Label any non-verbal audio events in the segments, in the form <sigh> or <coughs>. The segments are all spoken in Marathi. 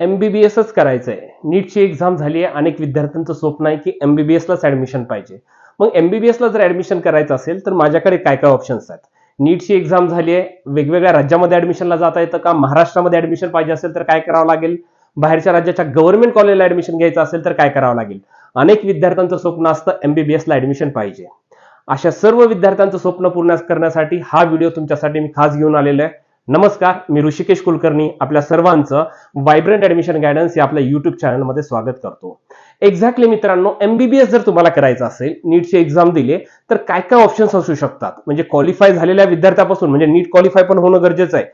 एमबीबीएसच करायचं आहे नीटची एक्झाम झाली आहे अनेक विद्यार्थ्यांचं स्वप्न आहे की एमबीबीएसलाच ऍडमिशन पाहिजे. मग एमबीबीएसला जर ऍडमिशन करायचं असेल तर माझ्याकडे काय काय ऑप्शन्स आहेत? नीटची एक्झाम झाली आहे वेगवेगळ्या राज्यामध्ये ॲडमिशनला जाता येतं का? महाराष्ट्रामध्ये ऍडमिशन पाहिजे असेल तर काय करावं लागेल? बाहेरच्या राज्याच्या गव्हर्नमेंट कॉलेजला ऍडमिशन घ्यायचं असेल तर काय करावं लागेल? अनेक विद्यार्थ्यांचं स्वप्न असतं एमबीबीएसला ऍडमिशन पाहिजे. अशा सर्व विद्यार्थ्यांचं स्वप्न पूर्ण करण्यासाठी हा व्हिडिओ तुमच्यासाठी मी खास घेऊन आलेलो आहे. नमस्कार मी ऋषिकेश कुलकर्णी आपल्या सर्वांचं व्हायब्रंट ऍडमिशन गायडन्स या आपल्या युट्यूब चॅनलमध्ये स्वागत करतो. एक्झॅक्टली मित्रांनो एमबीबीएस जर तुम्हाला करायचं असेल नीटची एक्झाम दिले तर काय काय ऑप्शन्स असू शकतात? म्हणजे क्वालिफाय झालेल्या विद्यार्थ्यापासून म्हणजे नीट क्वालिफाय पण होणं गरजेचं आहे.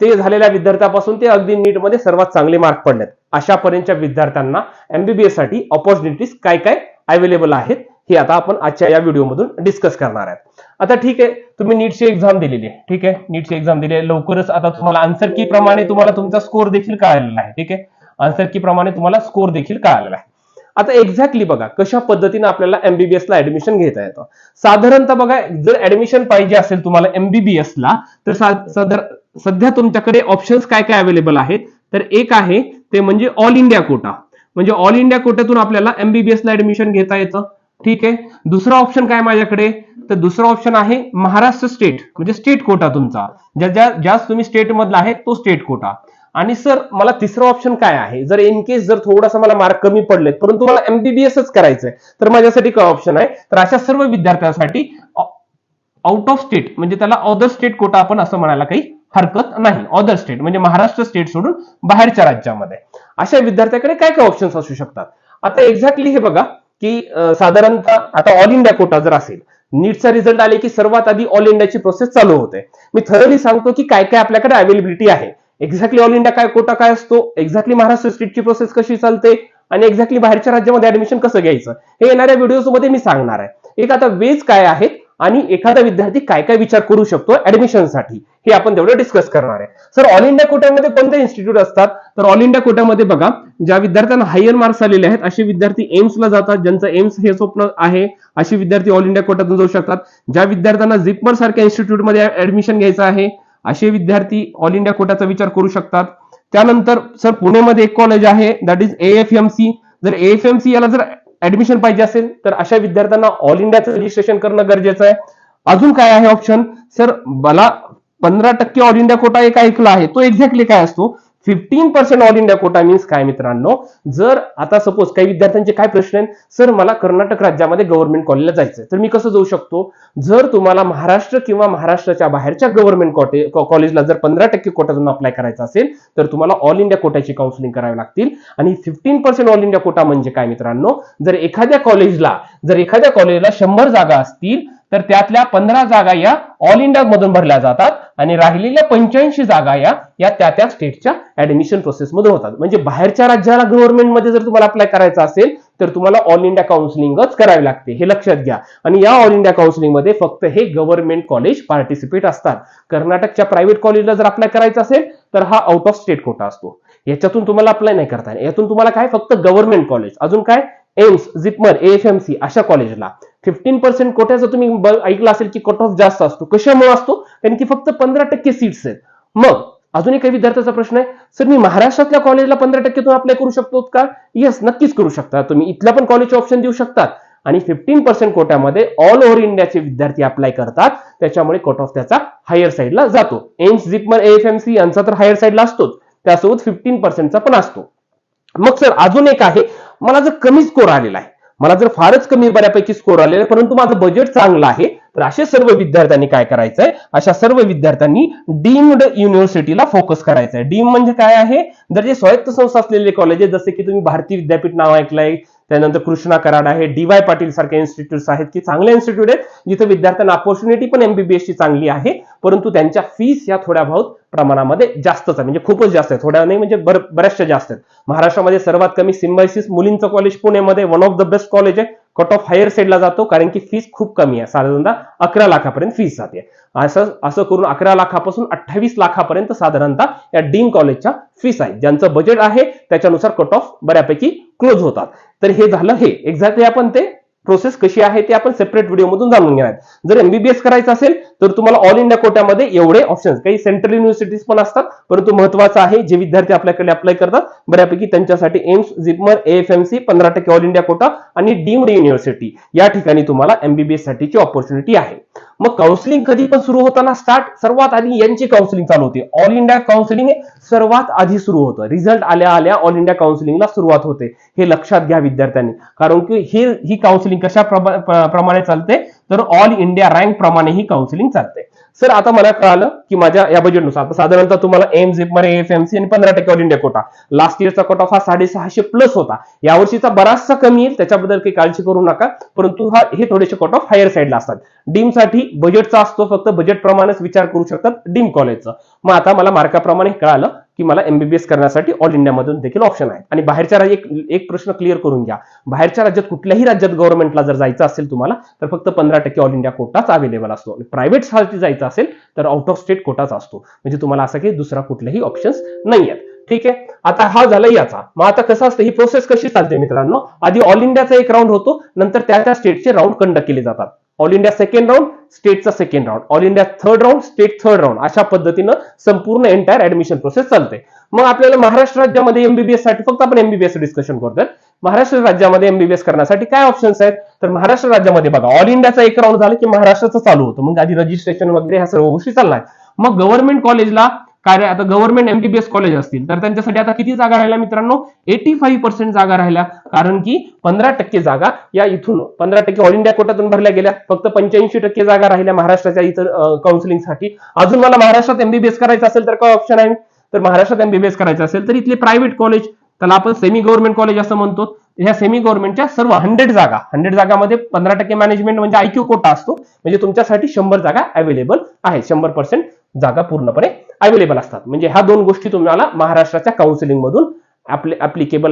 ते झालेल्या विद्यार्थ्यापासून ते अगदी नीटमध्ये सर्वात चांगले मार्क पडलेत. अशापर्यंतच्या विद्यार्थ्यांना एमबीबीएससाठी ऑपॉर्च्युनिटीज काय काय अवेलेबल आहेत हे आता आपण आजच्या या व्हिडिओमधून डिस्कस करणार आहेत. आता ठीक आहे तुम्ही नीटची एक्झाम दिलेली आहे. ठीक आहे नीटची एक्झाम दिली आहे. लवकरच आता तुम्हाला आन्सर की प्रमाणे तुम्हाला तुमचा स्कोर देखील कळालेला आहे. ठीक आहे आन्सर की प्रमाणे तुम्हाला स्कोर देखील कळालेला आहे. आता एक्झॅक्टली बघा कशा पद्धतीने आपल्याला एमबीबीएस ला ऍडमिशन घेता येतं? साधारणतः बघा जर ऍडमिशन पाहिजे असेल तुम्हाला एमबीबीएस ला तर साधार- सध्या तुमच्याकडे ऑप्शन्स काय काय अवेलेबल आहेत? तर एक आहे ते म्हणजे ऑल इंडिया कोटा म्हणजे ऑल इंडिया कोट्यातून आपल्याला एमबीबीएस ला ऍडमिशन घेता येतं. ठीक आहे. दुसरा ऑप्शन काय माझ्याकडे? तर दुसरा ऑप्शन आहे महाराष्ट्र स्टेट म्हणजे स्टेट कोटा तुमचा. ज्या ज्या ज्याच तुम्ही स्टेट मधला आहे तो स्टेट कोटा आणि सर मला तिसरा ऑप्शन काय आहे? जर इन केस जर थोडासा मला मार्क कमी पडलेत परंतु मला एमबीबीएसच करायचंय तर माझ्यासाठी काय ऑप्शन आहे? तर अशा सर्व विद्यार्थ्यांसाठी आउट ऑफ स्टेट म्हणजे त्याला अदर स्टेट कोटा आपण असं म्हणायला काही हरकत नाही. अदर स्टेट म्हणजे महाराष्ट्र स्टेट सोडून बाहेरच्या राज्यामध्ये. अशा विद्यार्थ्याकडे काय काय ऑप्शन्स असू शकतात? आता एक्झॅक्टली हे बघा. की साधारणतः आता ऑल इंडिया कोटा जर असेल नीटचा रिझल्ट आले की सर्वात आधी ऑल इंडियाची प्रोसेस चालू होते. मी थरली सांगतो की काय काय आपल्याकडे अवेलेबिलिटी आहे. एक्झॅक्टली ऑल इंडिया काय कोटा काय असतो? एक्झॅक्टली महाराष्ट्र स्टेटची प्रोसेस कशी चालते? आणि एक्झॅक्टली बाहेरच्या राज्यामध्ये ऍडमिशन कसं घ्यायचं? हे येणाऱ्या व्हिडिओमध्ये मी सांगणार आहे. एक आता वेज काय आहेत? आणि एखादा विद्यार्थी काय काय विचार करू शकतो ऍडमिशनसाठी हे आपण तेवढं डिस्कस करणार आहे. सर ऑल इंडिया कोट्यामध्ये कोणते इन्स्टिट्यूट असतात? तर ऑल इंडिया कोट्यामध्ये बघा ज्या विद्यार्थ्यांना हायर मार्क्स आलेले आहेत असे विद्यार्थी एम्सला जातात ज्यांचं एम्स हे स्वप्न आहे असे विद्यार्थी ऑल इंडिया कोट्यातून जाऊ शकतात. ज्या विद्यार्थ्यांना झिपमर सारख्या इन्स्टिट्यूटमध्ये ऍडमिशन घ्यायचं आहे असे विद्यार्थी ऑल इंडिया कोट्याचा विचार करू शकतात. त्यानंतर सर पुणेमध्ये एक कॉलेज आहे दॅट इज एएफएमसी जर एएफएमसी याला जर ऍडमिशन पाहिजे असेल तर अशा विद्यार्थ्यांना ऑल इंडियाचं रजिस्ट्रेशन करणं गरजेचं आहे. अजून काय आहे ऑप्शन सर मला पंधरा टक्के ऑल इंडिया कोटा एक ऐकला आहे. तो एक्झॅक्टली काय असतो? Fifteen percent all India quota means काय मित्रांनो? जर आता सपोज काही विद्यार्थ्यांचे काय प्रश्न आहेत? सर मला कर्नाटक राज्यामध्ये गव्हर्नमेंट कॉलेजला जायचंय. तर मी कसं जाऊ शकतो? जर तुम्हाला महाराष्ट्र किंवा महाराष्ट्राच्या बाहेरच्या गव्हर्नमेंट कॉटे कॉलेजला जर पंधरा टक्के कोटातून अप्लाय करायचं असेल तर तुम्हाला ऑल इंडिया कोटाची काउन्सिलिंग करावी लागतील. आणि fifteen percent all India quota म्हणजे काय मित्रांनो? जर एखाद्या कॉलेजला जर एखाद्या कॉलेजला शंभर जागा असतील तर त्यातल्या पंधरा जागा या ऑल इंडिया मधून भरल्या जातात आणि राहिलेल्या पंच्याऐंशी जागा या या त्या त्या स्टेटच्या ऍडमिशन प्रोसेसमधून होतात. म्हणजे बाहेरच्या राज्याला गव्हर्नमेंटमध्ये जर तुम्हाला अप्लाय करायचं असेल तर तुम्हाला ऑल इंडिया काउन्सिलिंगच करावी लागते. हे लक्षात घ्या. आणि या ऑल इंडिया काउन्सिलिंगमध्ये फक्त हे गव्हर्नमेंट कॉलेज पार्टिसिपेट असतात. कर्नाटकच्या प्रायव्हेट कॉलेजला जर अप्लाय करायचं असेल तर हा आउट ऑफ स्टेट कोटा असतो. याच्यातून तुम्हाला अप्लाय नाही करता येणार. यातून तुम्हाला काय? फक्त गव्हर्नमेंट कॉलेज अजून काय? एम्स जिपमर एएफएमसी अशा कॉलेजला फिफ्टीन पर्सेंट कोट्याचं तुम्ही ऐकलं असेल की कट ऑफ जास्त असतो. कशामुळे असतो? कारण की फक्त पंधरा टक्के सीट्स आहेत. मग अजून काही विद्यार्थ्याचा प्रश्न आहे. सर मी महाराष्ट्रातल्या कॉलेजला पंधरा टक्केतून अप्लाय करू शकतो का? येस नक्कीच करू शकता. तुम्ही इथल्या पण कॉलेजचे ऑप्शन देऊ शकतात आणि फिफ्टीन पर्सेंट कोट्यामध्ये ऑल ओव्हर इंडियाचे विद्यार्थी अप्लाय करतात. त्याच्यामुळे कट ऑफ त्याचा हायर साईडला जातो. एम्स जिपमर एएफएमसी यांचा तर हायर साईडला असतोच. त्यासोबत फिफ्टीन पर्सेंटचा पण असतो. मग सर अजून एक आहे. मला जर कमी स्कोर आलेला आहे मला जर फारच कमी बऱ्यापैकी स्कोर आलेला परंतु माझं बजेट चांगलं आहे तर असे सर्व विद्यार्थ्यांनी काय करायचंय? अशा सर्व विद्यार्थ्यांनी डीम्ड युनिव्हर्सिटीला फोकस करायचंय. आहे डीम म्हणजे काय आहे? जर जे स्वायत्त संस्था असलेले कॉलेजेस जसे की तुम्ही भारतीय विद्यापीठ नाव ऐकलंय त्यानंतर कृष्णा कराड आहे डीवाय पाटील सारखे इन्स्टिट्यूट आहेत की चांगले इन्स्टिट्यूट आहेत जिथे विद्यार्थ्यांना ऑपॉर्च्युनिटी पण एमबीबीएसची चांगली आहे परंतु त्यांच्या फीस या थोड्या बहुत प्रमाणामध्ये जास्तच आहे म्हणजे खूपच जास्त आहे थोड्या नाही म्हणजे बऱ्याचशा जास्त आहेत. महाराष्ट्रामध्ये सर्वात कमी सिम्बायसिस मुलींचं कॉलेज पुणेमध्ये one of the best college आहे. कट ऑफ हायर साईडला जातो कारण की फीस खूप कमी आहे. साधारणतः अकरा लाखापर्यंत फीस जाते. असं असं करून अकरा लाखापासून अठ्ठावीस लाखापर्यंत साधारणतः या डीन कॉलेजच्या फीस आहे ज्यांचं बजेट आहे त्याच्यानुसार कट ऑफ बऱ्यापैकी क्लोज होतात. तर हे झालं हे. एक्झॅक्टली आपण ते प्रोसेस कशी आहे ते आपण सेपरेट व्हिडिओमधून जाणून घेणार जर एमबीबीएस करायचं असेल तर तुम्हाला ऑल इंडिया कोट्यामध्ये एवढे ऑप्शन्स काही सेंट्रल युनिव्हर्सिटीज पण असतात परंतु महत्वाचं आहे जे विद्यार्थी आपल्याकडे अप्लाय करतात बऱ्यापैकी त्यांच्यासाठी एम्स जिपमर एएफएमसी पंधरा टक्के ऑल इंडिया कोटा आणि डीम्ड युनिव्हर्सिटी या ठिकाणी तुम्हाला एमबीबीएस साठीची ऑपॉर्च्युनिटी आहे. मग काउन्सिलिंग कधी पण सुरू होताना स्टार्ट सर्वात आधी यांची काउन्सिलिंग चालू होते. ऑल इंडिया काउन्सिलिंग सर्वात आधी सुरू होतं. रिझल्ट आल्या आल्या ऑल इंडिया काउन्सिलिंगला सुरुवात होते. हे लक्षात घ्या विद्यार्थ्यांनी. कारण की ही ही काउन्सिलिंग कशा प्रमा- प्रमाणे चालते? तर ऑल इंडिया रँक प्रमाणे ही काउन्सिलिंग चालते. सर आता मला कळालं की माझ्या या बजेटनुसार आता साधारणतः तुम्हाला एम झिपमध्ये एफएमसी आणि पंधरा टक्के ऑल इंडिया कोटा लास्ट इयरचा कट ऑफ हा साडेसहाशे प्लस होता. यावर्षीचा बराचसा कमी येईल त्याच्याबद्दल काही काळजी करू नका परंतु हा हे थोडेसे कट ऑफ हायर साईडला असतात. डीमसाठी बजेटचा असतो फक्त बजेटप्रमाणेच विचार करू शकतात डीम कॉलेजचा मग आता मला मार्काप्रमाणे कळालं की मला एमबीबीएस करण्यासाठी ऑल इंडियामधून देखील ऑप्शन आहे आणि बाहेरच्या राज्यात एक एक प्रश्न क्लिअर करून घ्या. बाहेरच्या राज्यात कुठल्याही राज्यात गव्हर्नमेंटला जर जायचं असेल तुम्हाला तर फक्त पंधरा टक्के ऑल इंडिया कोटाच अवेलेबल असतो. प्रायव्हेटसाठी जायचं असेल तर आउट ऑफ स्टेट कोटाच असतो. म्हणजे तुम्हाला असं की दुसरा कुठलाही ऑप्शन्स नाही आहेत. ठीक आहे? आता हा झाला याचा. मग आता कसं असतं ही प्रोसेस कशी चालते मित्रांनो? आधी ऑल इंडियाचा एक राऊंड होतो नंतर त्या त्या स्टेटचे राऊंड कंडक्ट केले जातात. All India second round स्टेटचा second round all India third round state third round अशा पद्धतीनं संपूर्ण एंटायर ऍडमिशन प्रोसेस चालते मग आपल्याला महाराष्ट्र राज्यामध्ये एमबीबीएससाठी फक्त आपण एमबीबीएस डिस्कशन करतोय. महाराष्ट्र राज्यामध्ये एमबीबीएस करण्यासाठी काय ऑप्शन्स आहेत? तर महाराष्ट्र राज्यामध्ये बघा ऑल इंडियाचा एक राऊंड झाला की महाराष्ट्राचं चालू होतं. मग आधी रजिस्ट्रेशन वगैरे ह्या सर्व गोष्टी चाललाय मग गव्हर्नमेंट कॉलेजला कार्य आता गव्हर्नमेंट एमबीबीएस कॉलेज असतील तर त्यांच्यासाठी आता किती जागा राहिल्या मित्रांनो? एटी फाईव्ह पर्सेंट जागा राहिल्या. कारण की पंधरा टक्के जागा या इथून पंधरा टक्के ऑल इंडिया कोटातून भरल्या गेल्या. फक्त पंच्याऐंशी टक्के जागा राहिल्या महाराष्ट्राच्या इतर काउन्सिलिंगसाठी अजून मला महाराष्ट्रात एमबीबीएस करायचं असेल तर काय ऑप्शन आहे? तर महाराष्ट्रात एमबीबीएस करायचं असेल तर इथले प्रायव्हेट कॉलेज त्याला आपण सेमी गव्हर्नमेंट कॉलेज असं म्हणतो. ह्या सेमी गव्हर्नमेंटच्या सर्व हंड्रेड जागा हंड्रेड जागामध्ये पंधरा टक्के मॅनेजमेंट म्हणजे आयक्यू कोटा असतो. म्हणजे तुमच्यासाठी शंभर जागा अवेलेबल आहे शंभर पर्सेंट जागा पूर्णपणे अवेलेबल असतात. म्हणजे ह्या दोन गोष्टी तुम्हाला महाराष्ट्राच्या काउन्सिलिंग मधून आपले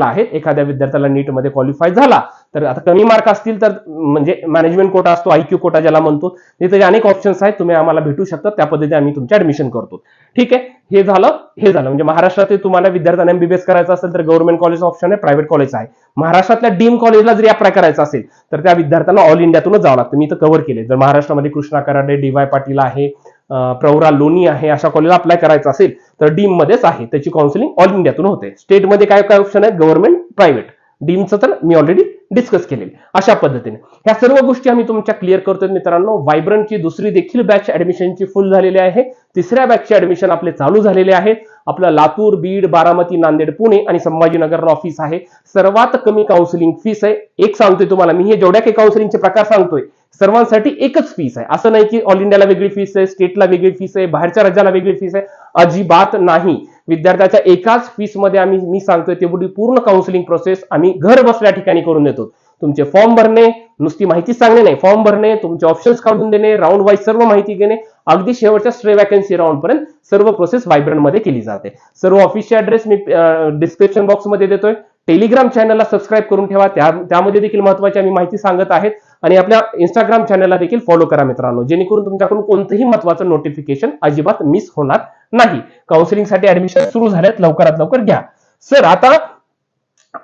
आहेत. एखाद्या विद्यार्थ्याला नीटमध्ये क्वालिफाय झाला तर आता कमी मार्क असतील तर म्हणजे मॅनेजमेंट कोटा असतो आयक्यू कोटा ज्याला म्हणतो तिथे अनेक ऑप्शन्स आहेत तुम्ही आम्हाला भेटू शकता. त्या पद्धतीने आम्ही तुमचे ऍडमिशन करतो. ठीक आहे? हे झालं हे झालं. म्हणजे महाराष्ट्रात तुम्हाला विद्यार्थ्यांना एमबीबीएस करायचं असेल तर गव्हर्नमेंट कॉलेज ऑप्शन आहे प्रायव्हेट कॉलेज आहे. महाराष्ट्रातल्या डीम कॉलेजला जरी अप्लाय करायचं असेल तर त्या विद्यार्थ्यांना ऑल इंडियातूनच जावं लागतं. मी इथं कव्हर केले जर महाराष्ट्रामध्ये कृष्णा कराडे डी वाय पाटील आहे प्रवरा लोणी आहे अशा कॉलेजला अप्लाय करायचं असेल तर डीम मध्येच आहे. त्याची काउन्सिलिंग ऑल इंडियातून होते. स्टेटमध्ये काय काय ऑप्शन आहेत गव्हर्नमेंट प्रायव्हेट डीमचं तर मी ऑलरेडी डिस्कस केलेले अशा पद्धतीने. ह्या सर्व गोष्टी आम्ही तुमच्या क्लिअर करतोय मित्रांनो. व्हायब्रंटची दुसरी देखील बॅच ऍडमिशनची फुल झालेली आहे. तिसऱ्या बॅचचे ऍडमिशन आपले चालू झालेले आहेत. आपलं लातूर बीड बारामती नांदेड पुणे आणि संभाजीनगरला ऑफिस आहे. सर्वात कमी काउन्सिलिंग फीस आहे. एक सांगतोय तुम्हाला. मी हे जेवढ्या काही काउन्सिलिंगचे प्रकार सांगतोय सर्वांसाठी एकच फीस आहे. असं नाही की ऑल इंडियाला वेगळी फीस आहे स्टेटला वेगळी फीस आहे बाहेरच्या राज्याला वेगळी फीस आहे. अजिबात नाही. विद्यार्थ्याच्या एकाच फीसमध्ये आम्ही मी सांगतोय तेवढी पूर्ण काउन्सिलिंग प्रोसेस आम्ही घर बसल्या ठिकाणी करून देतो. तुमचे फॉर्म भरणे नुसती माहिती सांगणे नाही. फॉर्म भरणे तुमचे ऑप्शन्स काढून देणे राऊंड वाईज सर्व माहिती घेणे अगदी शेवटच्या स्ट्रे वॅकन्सी राऊंड पर्यंत सर्व प्रोसेस व्हायब्रंटमध्ये केली जाते. सर्व ऑफिसचे ऍड्रेस मी डिस्क्रिप्शन बॉक्समध्ये देतोय. टेलिग्राम चॅनलला सबस्क्राईब करून ठेवा. त्या त्यामध्ये देखील महत्वाची आम्ही माहिती सांगत आहेत. आणि आपल्या इंस्टाग्राम चॅनलला देखील फॉलो करा मित्रांनो. जेणेकरून तुमच्याकडून कोणतंही महत्वाचं नोटिफिकेशन अजिबात मिस होणार नाही. काउन्सिलिंगसाठी ऍडमिशन सुरू झाल्यात लवकरात लवकर घ्या. सर आता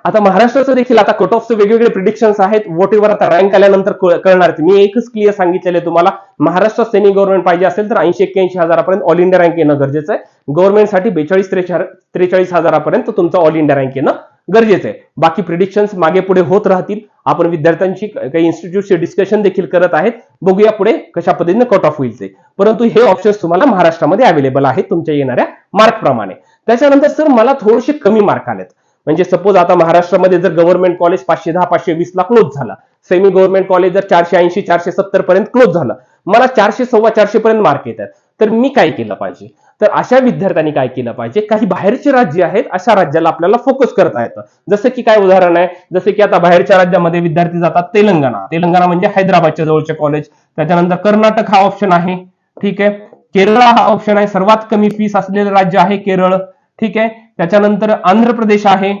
आता महाराष्ट्राचं देखील आता कट ऑफचे वेगवेगळे प्रिडिक्शन्स आहेत. वॉट एव्हर आता रँक आल्यानंतर कळणार मी एकच क्लिअर सांगितलेलं आहे तुम्हाला. महाराष्ट्रात सेमी गव्हर्नमेंट पाहिजे असेल तर ऐंशी एक्क्याऐंशी हजारापर्यंत ऑल इंडिया रँक येणं गरजेचं आहे. गव्हर्नमेंटसाठी बेचाळीस त्रेचाळीस हजारापर्यंत तुमचं ऑल इंडिया रँक येणं गरजेचं आहे. बाकी प्रिडिक्शन्स मागे पुढे होत राहतील. आपण विद्यार्थ्यांशी काही इन्स्टिट्यूटचे डिस्कशन देखील करत आहेत. बघूया पुढे कशा पद्धतीने कट ऑफ होईल ते. परंतु हे ऑप्शन्स तुम्हाला महाराष्ट्रामध्ये अवेलेबल आहेत तुमच्या येणाऱ्या मार्क प्रमाणे. त्याच्यानंतर सर मला थोडेसे कमी मार्क आलेत. म्हणजे सपोज आता महाराष्ट्रामध्ये जर गव्हर्नमेंट कॉलेज पाचशे दहा पाचशे वीस ला क्लोज झाला. सेमी गव्हर्नमेंट कॉलेज जर चारशे ऐंशी चारशे सत्तर पर्यंत क्लोज झालं. मला चारशे सव्वा चारशे पर्यंत मार्क येतात. तर मी काय केलं पाहिजे? तर अशा विद्यार्थ्यांनी काय केलं पाहिजे? काही बाहेरचे राज्य आहेत अशा राज्याला आपल्याला फोकस करता येतं. जसं की काय उदाहरण आहे? जसं की आता बाहेरच्या राज्यामध्ये विद्यार्थी जातात तेलंगणा. तेलंगणा म्हणजे हैदराबादच्या जवळचे कॉलेज त्याच्यानंतर कर्नाटक हा ऑप्शन आहे. ठीक आहे? केरळ हा ऑप्शन आहे. सर्वात कमी फीस असलेलं राज्य आहे केरळ. ठीक आहे? त्याच्यानंतर आंध्र प्रदेश आहे.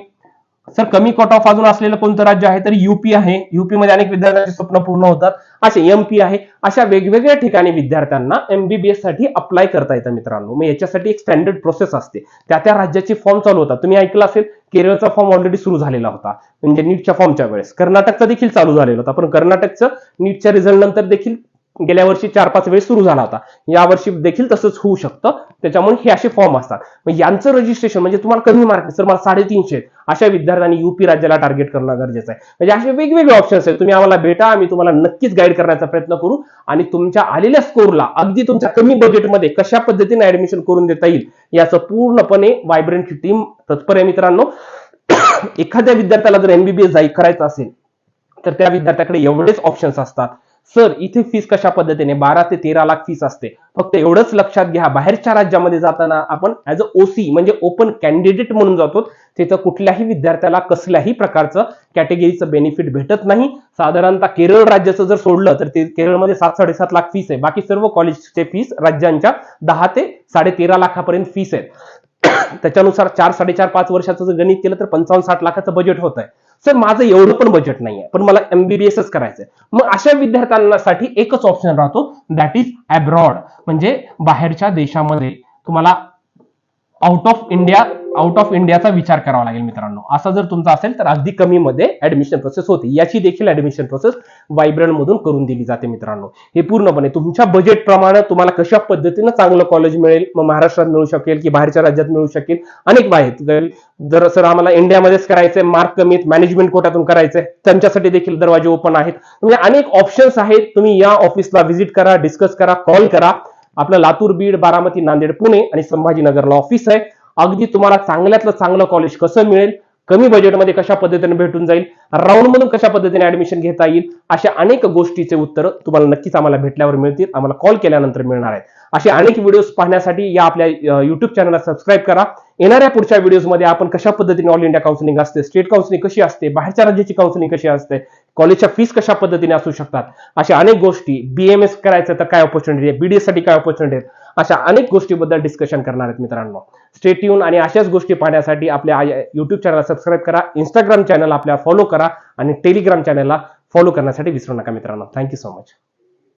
सर कमी कट ऑफ अजून असलेलं कोणतं राज्य आहे? तर युपी आहे. युपीमध्ये अनेक विद्यार्थ्यांचे स्वप्न पूर्ण होतात. असे एमपी आहे. अशा वेगवेगळ्या ठिकाणी विद्यार्थ्यांना एमबीबीएससाठी अप्लाय करता येतं मित्रांनो. मग याच्यासाठी एक स्टँडर्ड प्रोसेस असते. त्या त्या राज्याची फॉर्म चालू होतात. तुम्ही ऐकलं असेल केरळचा फॉर्म ऑलरेडी सुरू झालेला होता. म्हणजे नीटच्या फॉर्मच्या वेळेस. कर्नाटकचा देखील चालू झालेला होता. पण कर्नाटकचं नीटच्या रिझल्ट नंतर देखील गेल्या वर्षी चार पाच वेळेस सुरू झाला होता. यावर्षी देखील तसंच होऊ शकतं. त्याच्यामुळे हे असे फॉर्म असतात. मग यांचं रजिस्ट्रेशन म्हणजे तुम्हाला कमी मार्क सर मला साडेतीनशे अशा विद्यार्थ्यांनी युपी राज्याला टार्गेट करणं गरजेचं आहे. म्हणजे असे वेगवेगळे ऑप्शन्स आहेत. तुम्ही आम्हाला भेटा. आम्ही तुम्हाला नक्कीच गाईड करण्याचा प्रयत्न करू. आणि तुमच्या आलेल्या स्कोरला अगदी तुमच्या कमी बजेटमध्ये कशा पद्धतीने ऍडमिशन करून देता येईल याचं पूर्णपणे वायब्रंट टीम तत्पर आहे मित्रांनो. एखाद्या विद्यार्थ्याला जर एमबीबीएस जाई करायचं असेल तर त्या विद्यार्थ्याकडे एवढेच ऑप्शन्स असतात. सर इथे फीस कशा पद्धतीने? बारा ते तेरा लाख फीस असते. फक्त एवढंच लक्षात घ्या बाहेरच्या राज्यामध्ये जाताना आपण ऍज अ ओसी म्हणजे ओपन कॅन्डिडेट म्हणून जातो. तिथं कुठल्याही विद्यार्थ्याला कसल्याही प्रकारचं कॅटेगरीचं बेनिफिट भेटत नाही. साधारणतः केरळ राज्याचं जर सोडलं तर ते केरळमध्ये सात साडेसात लाख फीस आहे. बाकी सर्व कॉलेजचे फीस राज्यांच्या दहा ते साडे तेरा लाखापर्यंत फीस आहेत. <coughs> त्याच्यानुसार चार साडेचार पाच वर्षाचं जर गणित केलं तर पंचावन्न साठ लाखाचं बजेट होत आहे सर माझं एवढं पण बजेट नाही आहे पण मला एमबीबीएसच करायचंय. मग अशा विद्यार्थ्यांसाठी एकच ऑप्शन राहतो दॅट इज अब्रॉड म्हणजे बाहेरच्या देशामध्ये तुम्हाला out of India out of इंडियाचा विचार करावा लागेल मित्रांनो. असा जर तुमचा असेल तर अगदी कमी मध्ये ऍडमिशन प्रोसेस होते. याची देखील ऍडमिशन प्रोसेस वायब्रंट मधून करून दिली जाते मित्रांनो. हे पूर्णपणे तुमच्या बजेट प्रमाणे तुम्हाला कशा पद्धतीनं चांगलं कॉलेज मिळेल मग महाराष्ट्रात मिळू शकेल की बाहेरच्या राज्यात मिळू शकेल अनेक आहेत जर सर आम्हाला इंडियामध्येच करायचंय मार्क कमीत मॅनेजमेंट कोट्यातून करायचंय त्यांच्यासाठी देखील दरवाजे ओपन आहेत. म्हणजे अनेक ऑप्शन्स आहेत. तुम्ही या ऑफिसला व्हिजिट करा डिस्कस करा कॉल करा. आपलं लातूर बीड बारामती नांदेड पुणे आणि संभाजीनगरला ऑफिस आहे. अगदी तुम्हाला चांगल्यातलं चांगलं कॉलेज कसं मिळेल कमी बजेटमध्ये कशा पद्धतीने भेटून जाईल राऊंड मधून कशा पद्धतीने ऍडमिशन घेता येईल अशा अनेक गोष्टीचे उत्तर तुम्हाला नक्कीच आम्हाला भेटल्यावर मिळतील आम्हाला कॉल केल्यानंतर मिळणार आहेत. असे अनेक व्हिडिओज पाहण्यासाठी या आपल्या युट्यूब चॅनलला सबस्क्राईब करा. येणाऱ्या पुढच्या व्हिडिओजमध्ये आपण कशा पद्धतीने ऑल इंडिया काउन्सिलिंग असते स्टेट काउन्सिलिंग कशी असते बाहेरच्या राज्याची काउन्सिलिंग कशी असते कॉलेजच्या फीस कशा पद्धतीने असू शकतात? अशा अनेक गोष्टी. बीएमएस करायचं तर काय ऑपॉर्च्युनिटी आहे? बीडीएससाठी काय ऑपॉर्च्युनिटी आहेत? अशा अनेक गोष्टीबद्दल डिस्कशन करणार आहेत मित्रांनो. स्टेट येऊन आणि अशाच गोष्टी पाहण्यासाठी आपल्या युट्यूब चॅनलला सबस्क्राईब करा. इंस्टाग्राम चॅनल आपल्या फॉलो करा आणि टेलिग्राम चॅनलला फॉलो करण्यासाठी विसरू नका मित्रांनो. Thank you so much